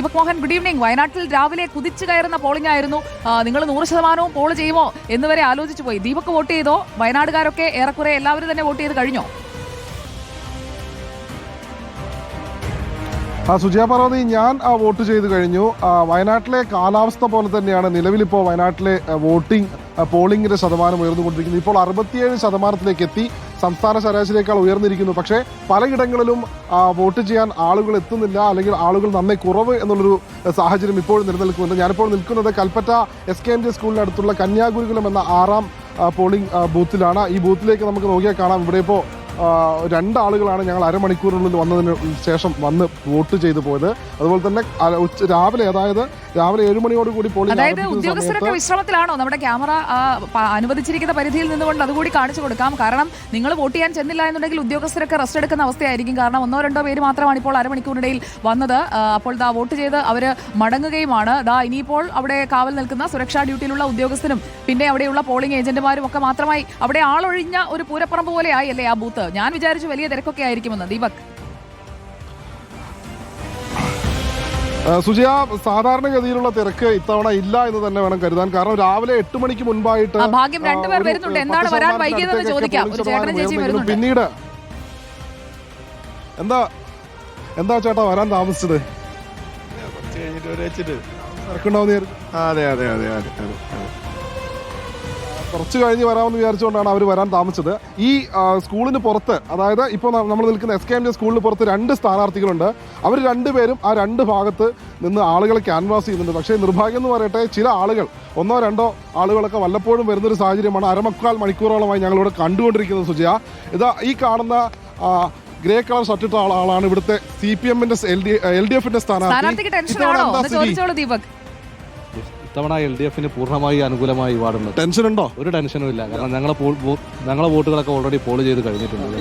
Deepak Mohan good evening വയനാട്ടിൽ രാവിലെ കുതിച്ചു കയറുന്ന പോളിംഗ് ആയിരുന്നു. നിങ്ങൾ നൂറ് ശതമാനവും പോൾ ചെയ്യുമോ എന്ന് വരെ ആലോചിച്ചു പോയി. ദീപക് വോട്ട് ചെയ്തോ? വയനാടുകാരൊക്കെ ഏറെക്കുറെ എല്ലാവരും തന്നെ വോട്ട് ചെയ്ത് കഴിഞ്ഞോ? ആ സുജയ പാർവതി ഞാൻ വോട്ട് ചെയ്ത് കഴിഞ്ഞു. വയനാട്ടിലെ കാലാവസ്ഥ പോലെ തന്നെയാണ് നിലവിലിപ്പോൾ വയനാട്ടിലെ വോട്ടിംഗ് പോളിംഗിന്റെ ശതമാനം ഉയർന്നുകൊണ്ടിരിക്കുന്നത് ഇപ്പോൾ അറുപത്തിയേഴ് ശതമാനത്തിലേക്ക് എത്തി. സംസ്ഥാന ശരാശരിയേക്കാൾ ഉയർന്നിരിക്കുന്നു. പക്ഷേ പലയിടങ്ങളിലും വോട്ട് ചെയ്യാൻ ആളുകൾ എത്തുന്നില്ല. അല്ലെങ്കിൽ ആളുകൾ നന്നേ കുറവ് എന്നുള്ളൊരു സാഹചര്യം ഇപ്പോഴും നിലനിൽക്കുന്നുണ്ട്. ഞാനിപ്പോൾ നിൽക്കുന്നത് Kalpetta S K M J സ്കൂളിനടുത്തുള്ള കന്യാഗുരുകുലം എന്ന ആറാം പോളിംഗ് ബൂത്തിലാണ്. ഈ ബൂത്തിലേക്ക് നമുക്ക് നോക്കിയാൽ കാണാം. ഇവിടെ ഇപ്പോൾ രണ്ടാളുകളാണ് ഞങ്ങൾ അരമണിക്കൂറിനുള്ളിൽ വന്നതിന് ശേഷം വന്ന് വോട്ട് ചെയ്തു പോയത്. അതുപോലെ തന്നെ രാവിലെ അതായത് രാവിലെ ഏഴ് മണിയോട് കൂടി അതായത് ഉദ്യോഗസ്ഥരൊക്കെ വിശ്രമത്തിലാണോ? നമ്മുടെ ക്യാമറ അനുവദിച്ചിരിക്കുന്ന പരിധിയിൽ നിന്നുകൊണ്ട് അതുകൂടി കാണിച്ചു കൊടുക്കാം. കാരണം നിങ്ങൾ വോട്ട് ചെയ്യാൻ ചെന്നില്ല എന്നുണ്ടെങ്കിൽ ഉദ്യോഗസ്ഥരൊക്കെ റെസ്റ്റ് എടുക്കുന്ന അവസ്ഥയായിരിക്കും. കാരണം ഒന്നോ രണ്ടോ പേര് മാത്രമാണ് ഇപ്പോൾ അരമണിക്കൂറിനിടയിൽ വന്നത്. അപ്പോൾ ദാ വോട്ട് ചെയ്ത് അവർ മടങ്ങുകയുമാണ്. ദാ ഇനിയിപ്പോൾ അവിടെ കാവൽ നിൽക്കുന്ന സുരക്ഷാ ഡ്യൂട്ടിയിലുള്ള ഉദ്യോഗസ്ഥനും പിന്നെ അവിടെയുള്ള പോളിംഗ് ഏജന്റുമാരും ഒക്കെ മാത്രമായി അവിടെ ആളൊഴിഞ്ഞ ഒരു പൂരപ്പറമ്പ് പോലെ ആയി അല്ലേ ആ ബൂത്ത്? ഞാൻ വിചാരിച്ചു വലിയ തിരക്കൊക്കെ ആയിരിക്കുമെന്ന്. ദീപക്. സുജയ സാധാരണഗതിയിലുള്ള തിരക്ക് ഇത്തവണ ഇല്ല എന്ന് തന്നെ വേണം കരുതാൻ. കാരണം രാവിലെ എട്ട് മണിക്ക് മുൻപായിട്ട് ആ, ഭാഗ്യം രണ്ടുപേർ വരുന്നുണ്ട്. എന്താണ് വരാൻ വൈകിയതെന്ന് ചോദിക്കാം. പിന്നീട് എന്താ എന്താ ചേട്ടാ വരാൻ താമസിച്ചത്? തിരക്കുണ്ടാവുന്ന അതെ അതെ അതെ അതെ. കുറച്ച് കഴിഞ്ഞ് വരാമെന്ന് വിചാരിച്ചുകൊണ്ടാണ് അവർ വരാൻ താമസിച്ചത്. ഈ സ്കൂളിന് പുറത്ത് അതായത് ഇപ്പോൾ നമ്മൾ നിൽക്കുന്ന എസ് കെ എം ജെ സ്കൂളിന് പുറത്ത് രണ്ട് സ്ഥാനാർത്ഥികളുണ്ട്. അവർ രണ്ടുപേരും ആ രണ്ട് ഭാഗത്ത് നിന്ന് ആളുകളെ ക്യാൻവാസ് ചെയ്യുന്നുണ്ട്. പക്ഷേ നിർഭാഗ്യം എന്ന് പറയട്ടെ ചില ആളുകൾ ഒന്നോ രണ്ടോ ആളുകളൊക്കെ വല്ലപ്പോഴും വരുന്നൊരു സാഹചര്യമാണ് അരമക്കാൽ മണിക്കൂറോളമായി ഞങ്ങളിവിടെ കണ്ടുകൊണ്ടിരിക്കുന്നത് സുജയ. ഇതാ ഈ കാണുന്ന ഗ്രേ കളർ ഷർട്ടിട്ട ഇട്ട ആളാണ് ഇവിടുത്തെ സി പി എമ്മിന്റെ എൽ ഡി എഫിന്റെ സ്ഥാനാർത്ഥിക്ക് ടെൻഷൻ ഇത്തവണ എൽ ഡി എഫിന് പൂർണമായി അനുകൂലമായി വാടുന്നത് ടെൻഷൻ ഉണ്ടോ ഒരു ടെൻഷനും ഇല്ല. കാരണം ഞങ്ങളെ ഞങ്ങളെ വോട്ടുകളൊക്കെ ഓൾറെഡി പോൾ ചെയ്ത് കഴിഞ്ഞിട്ടുണ്ട്.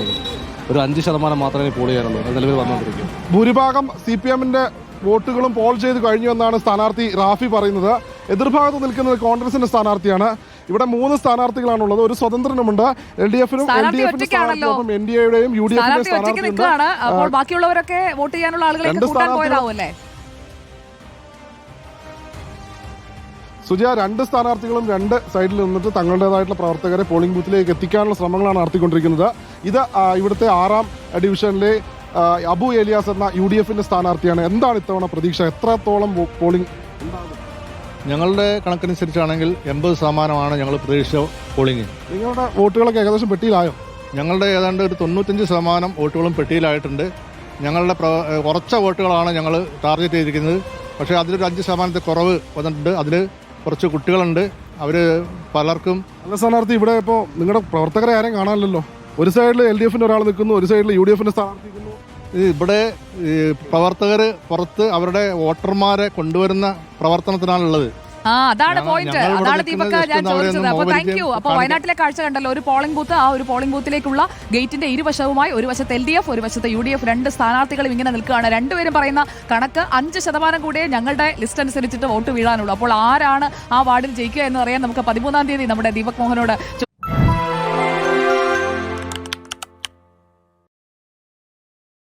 ഒരു അഞ്ച് ശതമാനം മാത്രമേ പോൾ ചെയ്യാനുള്ളൂ. നിലവിൽ വന്നുകൊണ്ടിരിക്കും ഭൂരിഭാഗം സി പി എമ്മിന്റെ വോട്ടുകളും പോൾ ചെയ്ത് കഴിഞ്ഞു എന്നാണ് സ്ഥാനാർത്ഥി റാഫി പറയുന്നത്. എതിർഭാഗത്ത് നിൽക്കുന്നത് കോൺഗ്രസിന്റെ സ്ഥാനാർത്ഥിയാണ്. ഇവിടെ മൂന്ന് സ്ഥാനാർത്ഥികളാണ് ഉള്ളത് ഒരു സ്വതന്ത്രനുമുണ്ട്. എൽ ഡി എഫിനും എൽ സ്ഥാനാർത്ഥി ഡി എഫിനും. എൻ ഡി എയുടെയും യു ഡി എഫിന്റെ സ്ഥാനാർത്ഥി സ്ഥാനാർത്ഥിയുണ്ട്. നിൽക്കുകയാണ്. അപ്പോൾ ബാക്കിയുള്ളവരൊക്കെ വോട്ട് ചെയ്യാനുള്ള ആളുകളെ രണ്ട് കൂട്ടാൻ സുജയ രണ്ട് സ്ഥാനാർത്ഥികളും രണ്ട് സൈഡിൽ നിന്നിട്ട് തങ്ങളുടേതായിട്ടുള്ള പ്രവർത്തകരെ പോളിംഗ് ബൂത്തിലേക്ക് എത്തിക്കാനുള്ള ശ്രമങ്ങളാണ് നടത്തിക്കൊണ്ടിരിക്കുന്നത്. ഇത് ഇവിടുത്തെ ആറാം ഡിവിഷനിലെ അബു ഏലിയാസ് എന്ന യു ഡി എഫിന്റെ സ്ഥാനാർത്ഥിയാണ്. എന്താണ് ഇത്തവണ പ്രതീക്ഷ? എത്രത്തോളം പോളിംഗ് ഞങ്ങളുടെ കണക്കനുസരിച്ചാണെങ്കിൽ എൺപത് ശതമാനമാണ് ഞങ്ങൾ പ്രതീക്ഷിച്ച പോളിംഗ് നിങ്ങളുടെ വോട്ടുകളൊക്കെ ഏകദേശം പെട്ടിയിലായോ? ഞങ്ങളുടെ ഏതാണ്ട് ഒരു തൊണ്ണൂറ്റഞ്ച് ശതമാനം വോട്ടുകളും പെട്ടിയിലായിട്ടുണ്ട്. ഞങ്ങളുടെ പ്ര- കുറച്ച വോട്ടുകളാണ് ഞങ്ങൾ ടാർഗറ്റ് ചെയ്തിരിക്കുന്നത്. പക്ഷേ അതിലൊരു അഞ്ച് ശതമാനത്തെ കുറവ് വന്നിട്ടുണ്ട്. അതിൽ കുറച്ച് കുട്ടികളുണ്ട്. അവർ പലർക്കും അല്ല സ്ഥാനാർത്ഥി ഇവിടെ ഇപ്പോൾ നിങ്ങളുടെ പ്രവർത്തകരെ ആരും കാണാനില്ലല്ലോ. ഒരു സൈഡിൽ എൽ ഡി എഫിന്റെ ഒരാൾ നിൽക്കുന്നു ഒരു സൈഡിൽ യു ഡി എഫിന്റെ സ്ഥാനാർത്ഥി നിൽക്കുന്നു ഇവിടെ പ്രവർത്തകർ പുറത്ത് അവരുടെ വോട്ടർമാരെ കൊണ്ടുവരുന്ന പ്രവർത്തനത്തിനാണുള്ളത്. ആ അതാണ് പോയിന്റ് അതാണ് ദീപക്ക ഞാൻ ചോദിച്ചത്. അപ്പൊ താങ്ക് യു അപ്പൊ. വയനാട്ടിലെ കാഴ്ച കണ്ടല്ലോ. ഒരു പോളിംഗ് ബൂത്ത് ആ ഒരു പോളിംഗ് ബൂത്തിലേക്കുള്ള ഗേറ്റിന്റെ ഇരുവശവുമായി ഒരു വശത്ത് എൽ ഡി എഫ് ഒരു വശത്ത് യു ഡി എഫ് രണ്ട് സ്ഥാനാർത്ഥികളും ഇങ്ങനെ നിൽക്കുകയാണ്. രണ്ടുപേരും പറയുന്ന കണക്ക് അഞ്ച് ശതമാനം കൂടെ ഞങ്ങളുടെ ലിസ്റ്റ് അനുസരിച്ചിട്ട് വോട്ട് വീഴാനുള്ളൂ. അപ്പോൾ ആരാണ് ആ വാർഡിൽ ജയിക്കുക എന്ന് അറിയാൻ നമുക്ക് പതിമൂന്നാം തീയതി നമ്മുടെ ദീപക് മോഹനോട്